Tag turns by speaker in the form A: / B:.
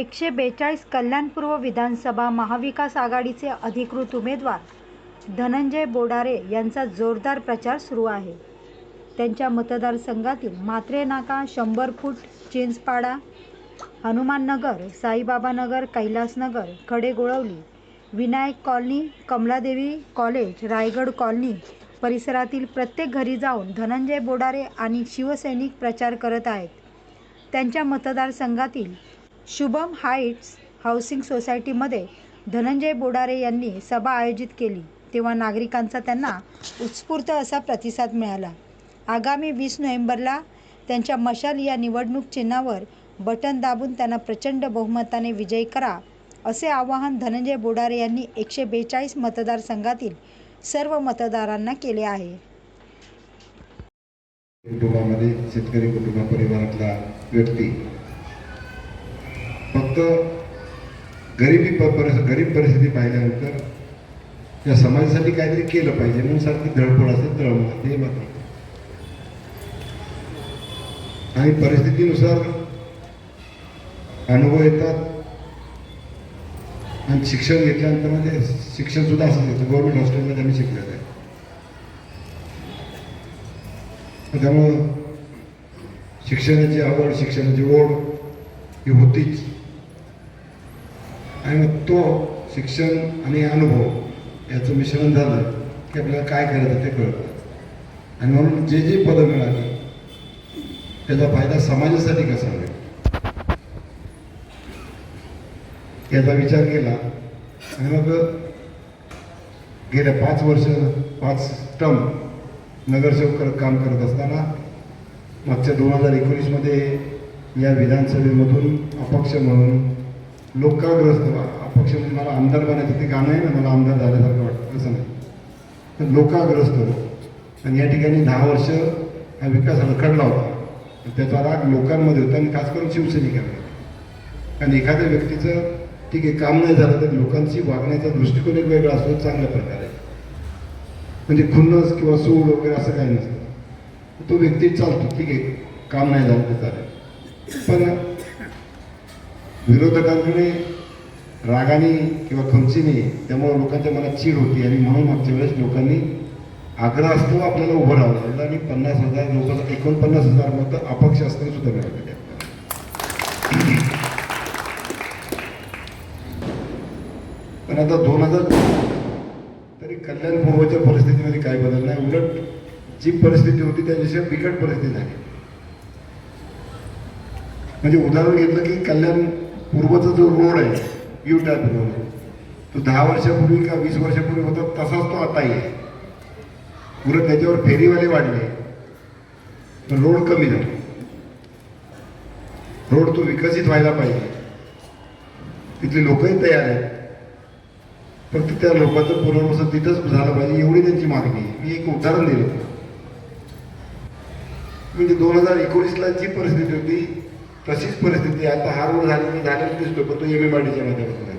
A: एकशे बेचाळीस कल्याणपूर्व विधानसभा महाविकास आघाडीचे अधिकृत उमेदवार धनंजय बोडारे यांचा जोरदार प्रचार सुरू आहे. त्यांच्या मतदारसंघातील म्हात्रे नाका शंभर फूट Chinchpada Hanumannagar Saibabanagar Kailasnagar Khadegolavali Vinayak colony Kamladevi college Raigad colony परिसरातील प्रत्येक घरी जाऊन धनंजय बोडारे आणि शिवसैनिक प्रचार करत आहेत. त्यांच्या मतदारसंघातील शुभम हाईट्स हाऊसिंग सोसायटीमध्ये धनंजय बोडारे यांनी सभा आयोजित केली तेव्हा नागरिकांचा त्यांना उत्स्फूर्त असा प्रतिसाद मिळाला. आगामी वीस नोव्हेंबरला त्यांच्या मशाल या निवडणूक चिन्हावर बटन दाबून त्यांना प्रचंड बहुमताने विजयी करा असे आवाहन धनंजय बोडारे यांनी एकशे बेचाळीस मतदारसंघातील सर्व मतदारांना केले आहे.
B: कुटुंबामध्ये शेतकरी कुटुंब परिवारातला व्यक्ती फक्त गरिबी प- गरीब परिस्थिती पाहिल्यानंतर त्या समाजासाठी काहीतरी केलं पाहिजे म्हणून सारखी धडपड असते तळमळ ते मात्र आणि परिस्थितीनुसार अनुभव येतात आणि शिक्षण घेतल्यानंतर म्हणजे शिक्षण सुद्धा असंच येतं. गव्हर्नमेंट हॉस्टेलमध्ये आम्ही शिकलेलं आहे. त्यामुळं शिक्षणाची आवड शिक्षणाची ओढ ही होतीच. आणि मग तो शिक्षण आणि अनुभव याचं मिश्रण झालं की आपल्याला काय करायचं ते कळतं. आणि म्हणून जे जे पदं मिळाली त्याचा फायदा समाजासाठी कसा होईल? याचा विचार केला आणि मग गेल्या पाच वर्ष पाच टर्म नगरसेवक करत काम करत असताना मागच्या दोन हजार एकोणीसमध्ये या विधानसभेमधून अपक्ष म्हणून लोकाग्रस्त व्हा. अपक्ष म्हणजे मला आमदार बनायचं ते गाणं आहे ना मला आमदार झाल्यासारखं वाटतं तसं नाही. तर लोकाग्रस्त हो आणि या ठिकाणी दहा वर्ष हा विकास अडखडला होता. त्याचा राग लोकांमध्ये होता आणि खास करून शिवसैनिकांमध्ये. कारण एखाद्या व्यक्तीचं ठीक आहे काम नाही झालं तर लोकांशी वागण्याचा दृष्टिकोन एक वेगळा असतो चांगल्या प्रकारे. म्हणजे खुन्नस किंवा सूड वगैरे असं काही नसतं. तो व्यक्ती चालतो ठीक आहे काम नाही झालं तर चालेल. पण विरोधकांकडे रागाने किंवा खमचीने त्यामुळे लोकांच्या मनात चीड होती आणि म्हणून मागच्या वेळेस लोकांनी आग्रह असतो आपल्याला उभं राहावं. लागलं आणि पन्नास हजार लोकांना एकोणपन्नास हजार मतं अपक्ष असताना सुद्धा मिळाले पण आता दोन हजार तरी कल्याण पूर्वच्या परिस्थितीमध्ये काय बदल नाही उलट जी परिस्थिती होती त्याच्याशिवाय बिकट परिस्थिती झाली. म्हणजे उदाहरण घेतलं की कल्याण पूर्वचा जो रोड आहे यू टाईप रोड तो दहा वर्षापूर्वी का वीस वर्षापूर्वी होता तसाच तो आताही आहे. उलट त्याच्यावर फेरीवाले वाढले. पण रोड कमी झाला. रोड तो विकसित व्हायला पाहिजे. तिथले लोकही तयार आहेत. फक्त त्या लोकांचं पुनर्वसन तिथंच झालं पाहिजे एवढी त्यांची मागणी आहे. मी एक उदाहरण दिलं. म्हणजे दोन हजार एकोणीसला जी परिस्थिती होती तशीच परिस्थिती आता हा रोड झालेला झालेला दिसतो पण तो एम एम आर डीच्या माध्यमातून.